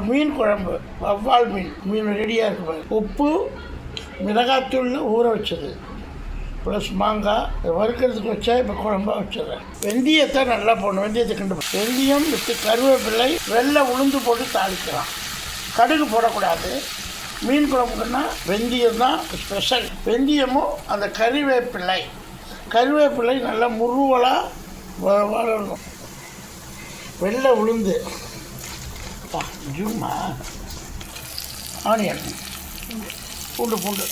மீன் குழம்பு வவ்வால் மீன் மீன் ரெடியாக இருக்கு உப்பு மிளகாத்தூள் ஊற வச்சது. ப்ளஸ் மாங்காய் இதை வறுக்கிறதுக்கு வச்சா இப்போ குழம்பாக வச்சிடறேன். வெந்தயத்தை நல்லா போடணும். வெந்தயத்தை கண்டு போடணும். வெந்தயம் வித்து கருவேப்பிலை வெள்ளை உளுந்து போட்டு தாளிக்கலாம். கடுகு போடக்கூடாது. மீன் குழம்புக்குன்னா வெந்தயம் தான் ஸ்பெஷல் வெந்தயமும் அந்த கறிவேப்பிலை கருவேப்பிலை நல்லா முருவலாக வ- வளரணும் வெள்ளை உளுந்து. அப்பா, ஜூமா ஆனியன். பூண்டு பூண்டு.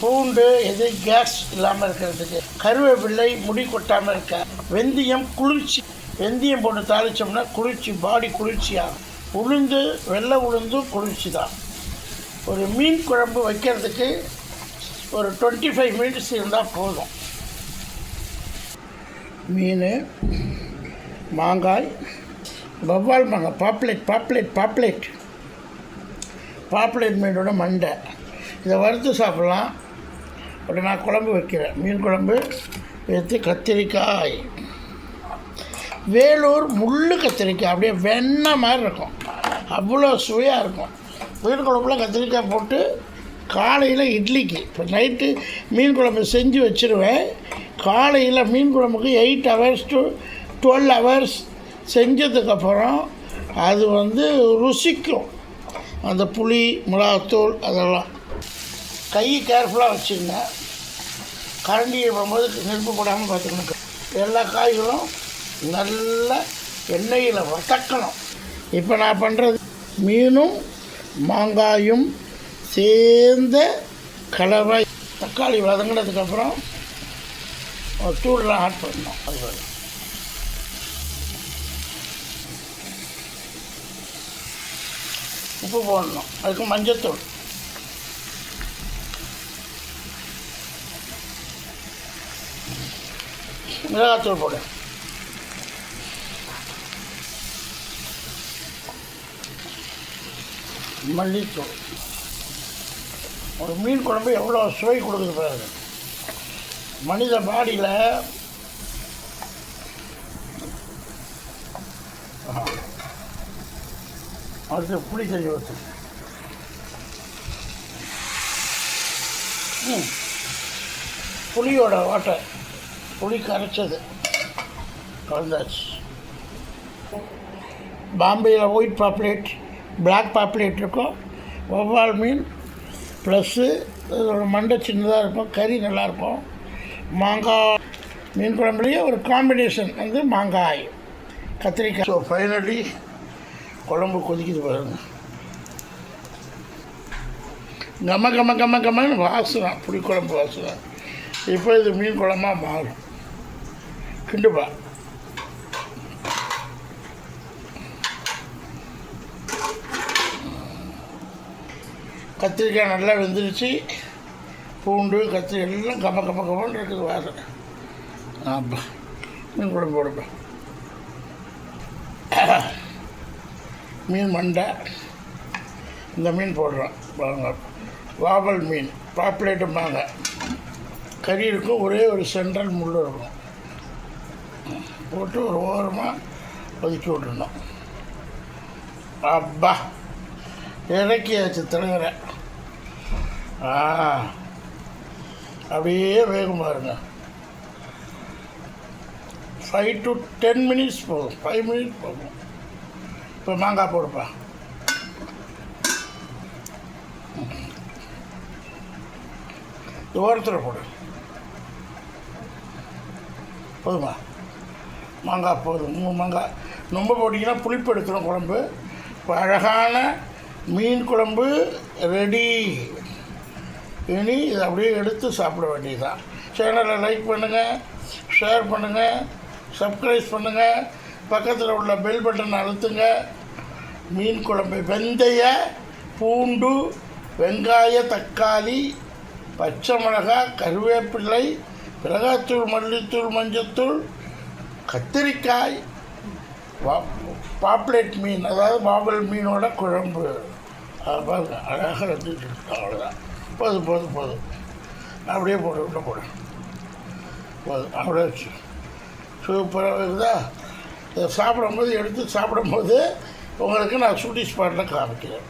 பூண்டு எது கேஸ் இல்லாமல் இருக்கிறதுக்கு. கருவேப்பிள்ளை முடி கொட்டாமல் இருக்க. வெந்தயம் குளிர்ச்சி. வெந்தயம் போட்டு தாளித்தோம்னா குளிர்ச்சி பாடி குளிர்ச்சியாகும் உளுந்து வெள்ளை உளுந்து குளிர்ச்சி தான். ஒரு மீன் குழம்பு வைக்கிறதுக்கு ஒரு டுவெண்ட்டி ஃபைவ் மினிட்ஸ் இருந்தால் போதும். மீன் மாங்காய் வவ்வால் மாங்காய் பாப்லேட் பாப்லேட் பாப்லேட் பாப்லேட் மீனோட மண்டை. இதை வறுத்து சாப்பிட்லாம். அப்படி நான் குழம்பு வைக்கிறேன். மீன் குழம்பு வைத்து கத்திரிக்காய். வேலூர் முள்ளு கத்திரிக்காய். அப்படியே வெண்ணெய் மாதிரி இருக்கும். அவ்வளோ சுவையாக இருக்கும். மீன் குழம்புல கத்திரிக்காய் போட்டு காலையில் இட்லிக்கு. இப்போ நைட்டு மீன் குழம்பு செஞ்சு வச்சுருவேன். காலையில் மீன் குழம்புக்கு eight hours to twelve hours செஞ்சதுக்கப்புறம் அது வந்து ருசிக்கும். அந்த புளி மிளகாத்தூள் அதெல்லாம். கை கேர்ஃபுல்லாக வச்சுங்க. கரண்டியை போகும்போது நெருப்பு போடாமல் பார்த்துக்கணும் எல்லா காய்களும் நல்ல எண்ணெயில் வதக்கணும். இப்போ நான் பண்ணுறது மீனும் மாங்காயும் சேர்ந்த கலவை. தக்காளி வதங்கினதுக்கப்புறம் தூள்லாம் ஆட் பண்ணணும். அது உப்பு போடணும். அதுக்கு மஞ்சத்தூள். மிளகாத்தூள் போடு. மல்லித்தூள். ஒரு மீன் குழம்பு எவ்வளோ சுவை கொடுக்குது பாருங்க. மனித பாடியில் அடுத்து புளி செஞ்சு வச்சு. புளியோட வாட்டை புளி கரைச்சது. கலந்தாச்சு. பாம்பேயில் ஒயிட் பாப்லேட் பிளாக் பாப்லேட் இருக்கும். வவ்வால் மீன் ப்ளஸ்ஸு இதோட மண்டை சின்னதாக இருக்கும். கறி நல்லாயிருக்கும் மாங்காய் மீன் குழம்புலேயே ஒரு காம்பினேஷன் வந்து மாங்காய் கத்திரிக்காய். ஸோ ஃபைனலி குழம்பு கொதிக்குது பாருங்க. கம கம கம கமன்னு வாசனை புளிக்குழம்பு வாசனை. இப்போ இது மீன் குழம்பாக மாறும். கிண்டுப்பா கத்திரிக்காய் நல்லா வெந்துருச்சு. பூண்டு கத்திரிக்காய் எல்லாம் கம கம கமன்னு இருக்குது வாசனை. ஆமாம் மீன் குழம்பு போடுப்பா. மீன் மண்டை. இந்த மீன் போடுறோம் பாருங்க. வாவல் மீன் பாப்புலேட்டும்பாங்க. கறி இருக்கும் ஒரே ஒரு சென்ட்ரல் முள் இருக்கும். போட்டு ஒரு ஓரமாக ஒதுக்கி விட்டுருந்தோம் அப்பா இறக்கியாச்சு தலைவரை. ஆ அப்படியே வேகம் பாருங்க. ஃபைவ் டு டென் மினிட்ஸ் போதும் ஃபைவ் மினிட்ஸ் போகும். இப்போ மாங்காய் போடுப்பா. ஓரத்தில் போடு. போதுமா? மாங்காய் போதும் மூணு மாங்காய். ரொம்ப போட்டிங்கன்னா புளிப்பு எடுத்துடும் குழம்பு. இப்போ அழகான மீன் குழம்பு ரெடி இனி இதை அப்படியே எடுத்து சாப்பிட வேண்டியதுதான். சேனலை லைக் பண்ணுங்கள் ஷேர் பண்ணுங்கள் சப்ஸ்கிரைப் பண்ணுங்கள் பக்கத்தில் உள்ள பெல் பட்டன் அழுத்துங்க. மீன் குழம்பு வெந்தய பூண்டு வெங்காய தக்காளி பச்சை மிளகாய் கருவேப்பிள்ளை மிளகாத்தூள் மல்லித்தூள் மஞ்சத்தூள் கத்திரிக்காய் பா- பாப்லேட் மீன் அதாவது பாபல் மீனோட குழம்பு. அது பாருங்க அழகாக வந்துட்டு இருக்கு. அவ்வளோதான் போதும் போதும் போதும். அப்படியே போடு உள்ள போடு. போதும் அவ்வளோ சூப்பராக இருக்குதா? இதை சாப்பிடும்போது எடுத்து சாப்பிடும்போது உங்களுக்கு நான் ஷூட்டிங் ஸ்பாட்டில் காமிக்கிறேன்.